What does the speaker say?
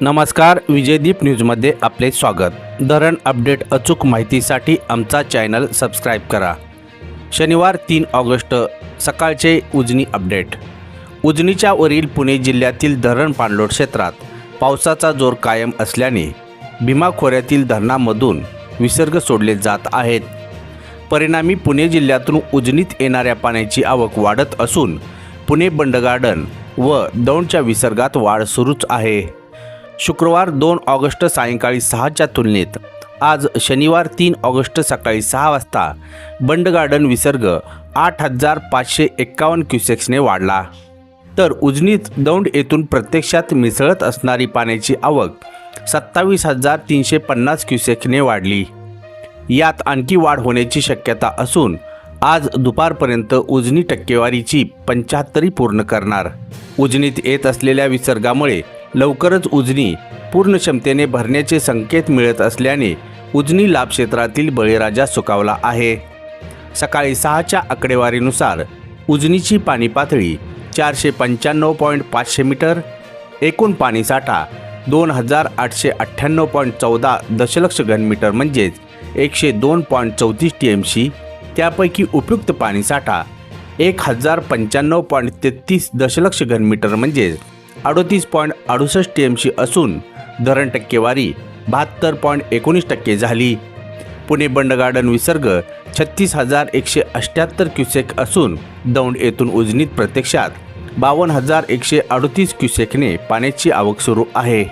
नमस्कार विजयदीप न्यूजमध्ये आपले स्वागत. धरण अपडेट अचूक माहितीसाठी आमचा चॅनल सबस्क्राईब करा. शनिवार तीन ऑगस्ट सकाळचे उजनी अपडेट. उजनीच्या वरील पुणे जिल्ह्यातील धरण पाणलोट क्षेत्रात पावसाचा जोर कायम असल्याने भीमा खोऱ्यातील धरणामधून विसर्ग सोडले जात आहेत. परिणामी पुणे जिल्ह्यातून उजनीत येणाऱ्या पाण्याची आवक वाढत असून पुणे बंडगार्डन व दौंडच्या विसर्गात वाढ सुरूच आहे. शुक्रवार दोन ऑगस्ट सायंकाळी सहाच्या तुलनेत. आज शनिवार तीन ऑगस्ट सकाळी सहा वाजता. बंड गार्डन विसर्ग आठ हजार पाचशे एक्कावन्न क्युसेक्सने वाढला. तर उजनीत दौंड येथून प्रत्यक्षात मिसळत असणारी पाण्याची आवक सत्तावीस हजार तीनशे पन्नास क्युसेक्सने वाढली. यात आणखी वाढ होण्याची शक्यता असून आज दुपारपर्यंत उजनी टक्केवारीची पंच्याहत्तरी पूर्ण करणार. उजनीत येत असलेल्या विसर्गामुळे लवकरच उजनी पूर्ण क्षमतेने भरण्याचे संकेत मिळत असल्याने उजनी लाभ क्षेत्रातील बळीराजा सुकावला आहे. सकाळी सहाच्या आकडेवारीनुसार उजनीची पाणी पातळी चारशे पंच्याण्णव पॉईंट पाचशे मीटर एकूण पाणीसाठा दोन हजार आठशे अठ्ठ्याण्णव पॉईंट चौदा दशलक्ष घनमीटर म्हणजेच एकशे दोन पॉईंट चौतीस टी एम सी त्यापैकी उपयुक्त पाणीसाठा एक हजार पंच्याण्णव पॉईंट तेहतीस दशलक्ष घनमीटर म्हणजेच अडोतीस पॉईंट अडुसष्ट टी असून धरण टक्केवारी बहात्तर पॉईंट एकोणीस टक्के झाली. पुणे बंड गार्डन विसर्ग छत्तीस हजार एकशे अठ्ठ्याहत्तर क्युसेक असून दौंड येथून उजनीत प्रत्यक्षात बावन्न हजार एकशे अडतीस क्युसेकने पाण्याची आवक सुरू आहे.